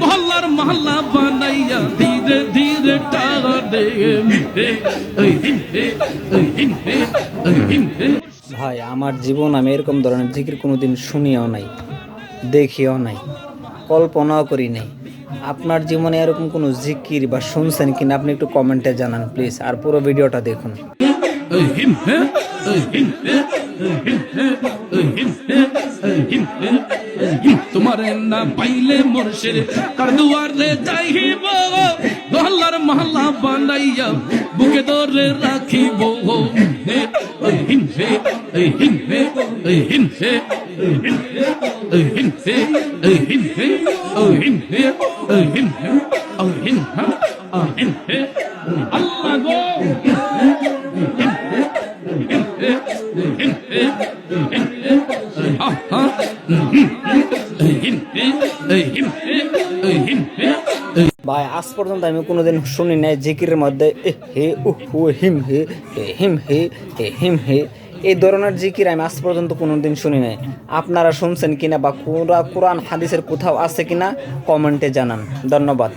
মহল্লার মহল্লা বানাইয়া ধীরে ধীরে ভাই আমার জীবন আমি এরকম ধরনের জিকির কোনোদিন শুনিও নাই দেখিও নাই কল্পনাও করি নাই। আপনার জীবনে এরকম কোনো জিকির বা শুনছেন কিনা আপনি একটু কমেন্টে জানান প্লিজ আর পুরো ভিডিওটা দেখুন। তোমারে না পাইলে মোরশের তার দুয়ারে যাইব মহল্লার মহল্লা বানাইয়া বুকে ধরে রাখিব হে ওই হিম হে ওই হিম হে ওই হিম হে ওই হিম হে ওই হিম হে ওই হিম হে ওই হিম হে ওই হিম হে ওই হিম হে আল্লাহ গো ভাই, আজ পর্যন্ত আমি কোনোদিন শুনি নাই জিকিরের মধ্যে হে হু, হিম, হে হিম হে হিম, হে। এই ধরনের জিকির আমি আজ পর্যন্ত কোনোদিন শুনি নাই। আপনারা শুনছেন কিনা বা কোরআন, হাদিসের কোথাও আছে কিনা, কমেন্টে জানান। ধন্যবাদ।